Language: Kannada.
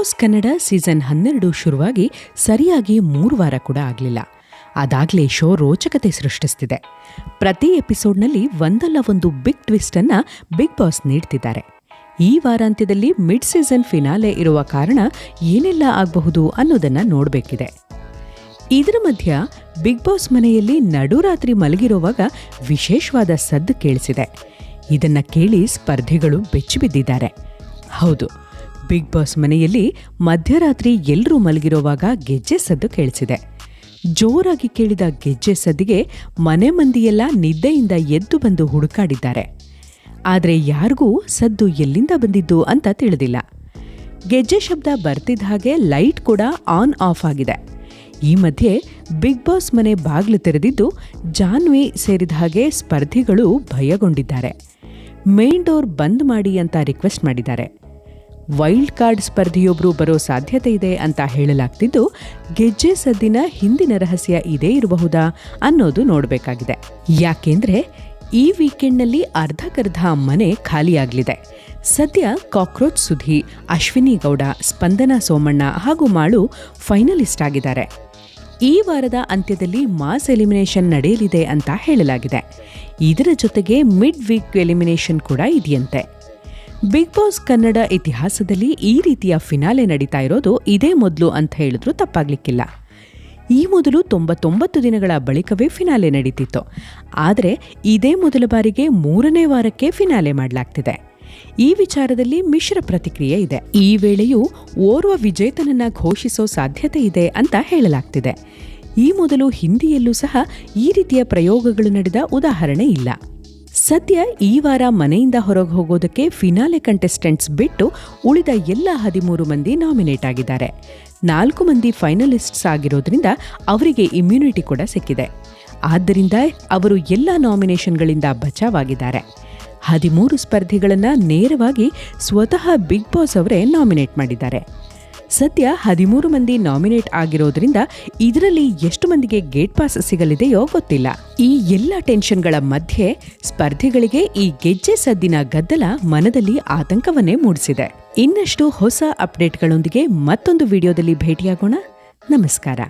ಬಾಸ್ ಕನ್ನಡ ಸೀಸನ್ ಹನ್ನೆರಡು ಶುರುವಾಗಿ ಸರಿಯಾಗಿ ಮೂರು ವಾರ ಕೂಡ ಆಗಲಿಲ್ಲ. ಅದಾಗಲೇ ಶೋ ರೋಚಕತೆ ಸೃಷ್ಟಿಸ್ತಿದೆ. ಪ್ರತಿ ಎಪಿಸೋಡ್ನಲ್ಲಿ ಒಂದಲ್ಲ ಒಂದು ಬಿಗ್ ಟ್ವಿಸ್ಟ್ ಅನ್ನ ಬಿಗ್ ಬಾಸ್ ನೀಡ್ತಿದ್ದಾರೆ. ಈ ವಾರಾಂತ್ಯದಲ್ಲಿ ಮಿಡ್ ಸೀಸನ್ ಫಿನಾಲೆ ಇರುವ ಕಾರಣ ಏನೆಲ್ಲ ಆಗಬಹುದು ಅನ್ನೋದನ್ನ ನೋಡಬೇಕಿದೆ. ಇದರ ಮಧ್ಯ ಬಿಗ್ ಬಾಸ್ ಮನೆಯಲ್ಲಿ ನಡುರಾತ್ರಿ ಮಲಗಿರುವಾಗ ವಿಶೇಷವಾದ ಸದ್ದು ಕೇಳಿಸಿದೆ. ಇದನ್ನ ಕೇಳಿ ಸ್ಪರ್ಧಿಗಳು ಬೆಚ್ಚಿಬಿದ್ದಿದ್ದಾರೆ. ಹೌದು ಬಿಗ್ ಬಾಸ್ ಮನೆಯಲ್ಲಿ ಮಧ್ಯರಾತ್ರಿ ಎಲ್ಲರೂ ಮಲಗಿರುವಾಗ ಗೆಜ್ಜೆ ಸದ್ದು ಕೇಳಿಸಿದೆ. ಜೋರಾಗಿ ಕೇಳಿದ ಗೆಜ್ಜೆ ಸದ್ದಿಗೆ ಮನೆ ಮಂದಿಯೆಲ್ಲ ನಿದ್ದೆಯಿಂದ ಎದ್ದು ಬಂದು ಹುಡುಕಾಡಿದ್ದಾರೆ. ಆದರೆ ಯಾರಿಗೂ ಸದ್ದು ಎಲ್ಲಿಂದ ಬಂದಿದ್ದು ಅಂತ ತಿಳಿದಿಲ್ಲ. ಗೆಜ್ಜೆ ಶಬ್ದ ಬರ್ತಿದ್ದ ಹಾಗೆ ಲೈಟ್ ಕೂಡ ಆನ್ ಆಫ್ ಆಗಿದೆ. ಈ ಮಧ್ಯೆ ಬಿಗ್ ಬಾಸ್ ಮನೆ ಬಾಗಿಲು ತೆರೆದಿದ್ದು ಜಾನ್ವಿ ಸೇರಿದ ಹಾಗೆ ಸ್ಪರ್ಧಿಗಳು ಭಯಗೊಂಡಿದ್ದಾರೆ. ಮೇನ್ ಡೋರ್ ಬಂದ್ ಮಾಡಿ ಅಂತ ರಿಕ್ವೆಸ್ಟ್ ಮಾಡಿದ್ದಾರೆ. ವೈಲ್ಡ್ ಕಾರ್ಡ್ ಸ್ಪರ್ಧಿಯೊಬ್ಬರು ಬರೋ ಸಾಧ್ಯತೆ ಇದೆ ಅಂತ ಹೇಳಲಾಗ್ತಿದ್ದು, ಗೆಜ್ಜೆ ಸದ್ದಿನ ಹಿಂದಿನ ರಹಸ್ಯ ಇದೇ ಇರಬಹುದಾ ಅನ್ನೋದು ನೋಡಬೇಕಾಗಿದೆ. ಯಾಕೆಂದ್ರೆ, ಈ ವೀಕೆಂಡ್ನಲ್ಲಿ ಅರ್ಧಕರ್ಧ ಮನೆ ಖಾಲಿಯಾಗಲಿದೆ. ಸದ್ಯ ಕಾಕ್ರೋಚ್ ಸುಧಿ, ಅಶ್ವಿನಿ ಗೌಡ, ಸ್ಪಂದನ ಸೋಮಣ್ಣ ಹಾಗೂ ಮಾಳು ಫೈನಲಿಸ್ಟ್ ಆಗಿದ್ದಾರೆ. ಈ ವಾರದ ಅಂತ್ಯದಲ್ಲಿ ಮಾಸ್ ಎಲಿಮಿನೇಷನ್ ನಡೆಯಲಿದೆ ಅಂತ ಹೇಳಲಾಗಿದೆ. ಇದರ ಜೊತೆಗೆ ಮಿಡ್ ವೀಕ್ ಎಲಿಮಿನೇಷನ್ ಕೂಡ ಇದೆಯಂತೆ. ಬಿಗ್ ಬಾಸ್ ಕನ್ನಡ ಇತಿಹಾಸದಲ್ಲಿ ಈ ರೀತಿಯ ಫಿನಾಲೆ ನಡೀತಾ ಇರೋದು ಇದೇ ಮೊದಲು ಅಂತ ಹೇಳಿದ್ರು ತಪ್ಪಾಗ್ಲಿಕ್ಕಿಲ್ಲ. ಈ ಮೊದಲು ತೊಂಬತ್ತೊಂಬತ್ತು ದಿನಗಳ ಬಳಿಕವೇ ಫಿನಾಲೆ ನಡೀತಿತ್ತು. ಆದರೆ ಇದೇ ಮೊದಲ ಬಾರಿಗೆ ಮೂರನೇ ವಾರಕ್ಕೆ ಫಿನಾಲೆ ಮಾಡಲಾಗ್ತಿದೆ. ಈ ವಿಚಾರದಲ್ಲಿ ಮಿಶ್ರ ಪ್ರತಿಕ್ರಿಯೆ ಇದೆ. ಈ ವೇಳೆಯೂ ಓರ್ವ ವಿಜೇತನನ್ನ ಘೋಷಿಸೋ ಸಾಧ್ಯತೆ ಇದೆ ಅಂತ ಹೇಳಲಾಗ್ತಿದೆ. ಈ ಮೊದಲು ಹಿಂದಿಯಲ್ಲೂ ಸಹ ಈ ರೀತಿಯ ಪ್ರಯೋಗಗಳು ನಡೆದ ಉದಾಹರಣೆ ಇಲ್ಲ. ಸದ್ಯ ಈ ವಾರ ಮನೆಯಿಂದ ಹೊರಗೆ ಹೋಗೋದಕ್ಕೆ ಫಿನಾಲೆ ಕಂಟೆಸ್ಟೆಂಟ್ಸ್ ಬಿಟ್ಟು ಉಳಿದ ಎಲ್ಲ ಹದಿಮೂರು ಮಂದಿ ನಾಮಿನೇಟ್ ಆಗಿದ್ದಾರೆ. ನಾಲ್ಕು ಮಂದಿ ಫೈನಲಿಸ್ಟ್ಸ್ ಆಗಿರೋದ್ರಿಂದ ಅವರಿಗೆ ಇಮ್ಯುನಿಟಿ ಕೂಡ ಸಿಕ್ಕಿದೆ. ಆದ್ದರಿಂದ ಅವರು ಎಲ್ಲ ನಾಮಿನೇಷನ್ಗಳಿಂದ ಬಚಾವಾಗಿದ್ದಾರೆ. ಹದಿಮೂರು ಸ್ಪರ್ಧಿಗಳನ್ನು ನೇರವಾಗಿ ಸ್ವತಃ ಬಿಗ್ ಬಾಸ್ ಅವರೇ ನಾಮಿನೇಟ್ ಮಾಡಿದ್ದಾರೆ. ಸದ್ಯ ಹದಿಮೂರು ಮಂದಿ ನಾಮಿನೇಟ್ ಆಗಿರೋದ್ರಿಂದ ಇದರಲ್ಲಿ ಎಷ್ಟು ಮಂದಿಗೆ ಗೇಟ್ ಪಾಸ್ ಸಿಗಲಿದೆಯೋ ಗೊತ್ತಿಲ್ಲ. ಈ ಎಲ್ಲ ಟೆನ್ಷನ್ಗಳ ಮಧ್ಯೆ ಸ್ಪರ್ಧಿಗಳಿಗೆ ಈ ಗೆಜ್ಜೆ ಸದ್ದಿನ ಗದ್ದಲ ಮನದಲ್ಲಿ ಆತಂಕವನ್ನೇ ಮೂಡಿಸಿದೆ. ಇನ್ನಷ್ಟು ಹೊಸ ಅಪ್ಡೇಟ್ಗಳೊಂದಿಗೆ ಮತ್ತೊಂದು ವಿಡಿಯೋದಲ್ಲಿ ಭೇಟಿಯಾಗೋಣ. ನಮಸ್ಕಾರ.